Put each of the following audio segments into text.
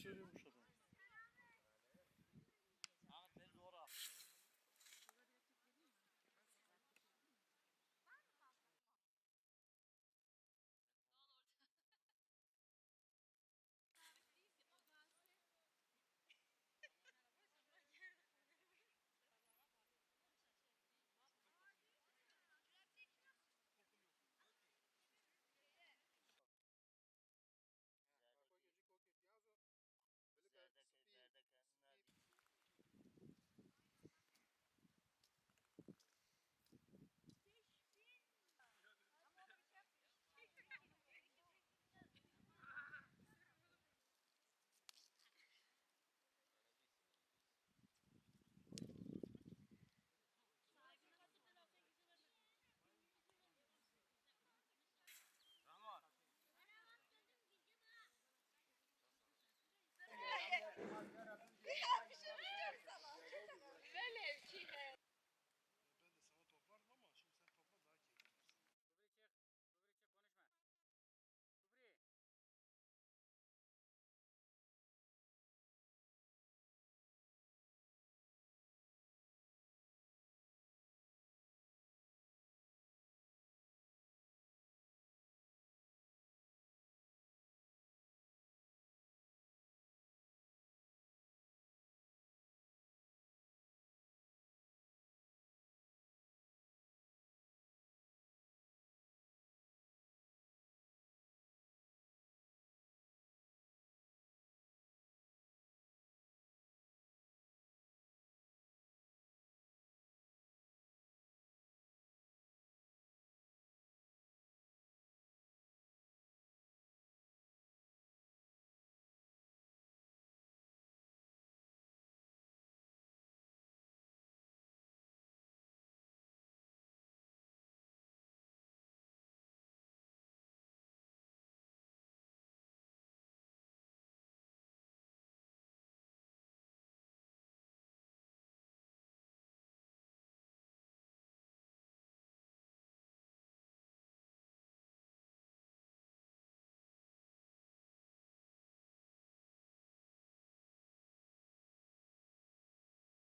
söylüyormuş adam.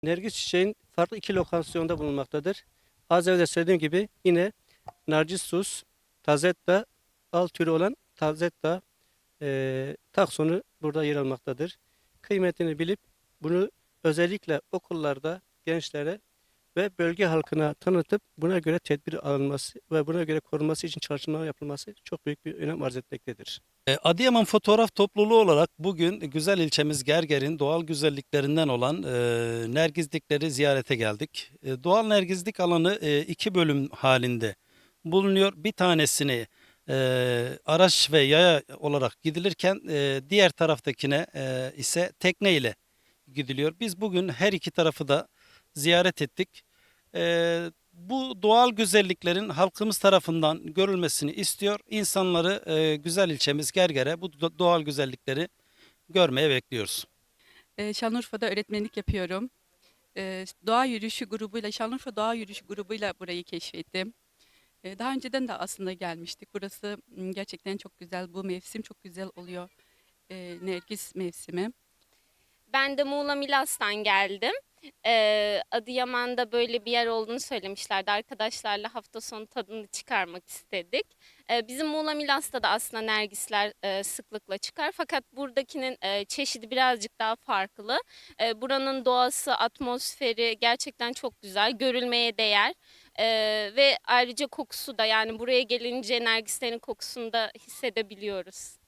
Nergis çiçeğin farklı iki lokasyonda bulunmaktadır. Az evvel söylediğim gibi yine Narcissus, Tazetta, al türü olan Tazetta e, taksonu burada yer almaktadır. Kıymetini bilip bunu özellikle okullarda gençlere ve bölge halkına tanıtıp buna göre tedbir alınması ve buna göre korunması için çalışmalar yapılması çok büyük bir önem arz etmektedir. E, Adıyaman Fotoğraf Topluluğu olarak bugün güzel ilçemiz Gerger'in doğal güzelliklerinden olan e, Nergizlikleri ziyarete geldik. E, doğal Nergizlik alanı e, iki bölüm halinde bulunuyor. Bir tanesini e, araç ve yaya olarak gidilirken e, diğer taraftakine e, ise tekne ile gidiliyor. Biz bugün her iki tarafı da ziyaret ettik. E, bu doğal güzelliklerin halkımız tarafından görülmesini istiyor. İnsanları e, güzel ilçemiz Gerger'e bu do- doğal güzellikleri görmeye bekliyoruz. Ee, Şanlıurfa'da öğretmenlik yapıyorum. Ee, Doğa yürüyüşü grubuyla, Şanlıurfa Doğa yürüyüşü grubuyla burayı keşfettim. Ee, Daha önceden de aslında gelmiştik. Burası gerçekten çok güzel. Bu mevsim çok güzel oluyor. Ee, Nergis mevsimi. Ben de Muğla Milas'tan geldim. Ee, Adıyaman'da böyle bir yer olduğunu söylemişlerdi. Arkadaşlarla hafta sonu tadını çıkarmak istedik. Ee, bizim Muğla Milas'ta da aslında nergisler e, sıklıkla çıkar. Fakat buradakinin e, çeşidi birazcık daha farklı. E, buranın doğası, atmosferi gerçekten çok güzel. Görülmeye değer. E, ve ayrıca kokusu da yani buraya gelince nergislerin kokusunu da hissedebiliyoruz.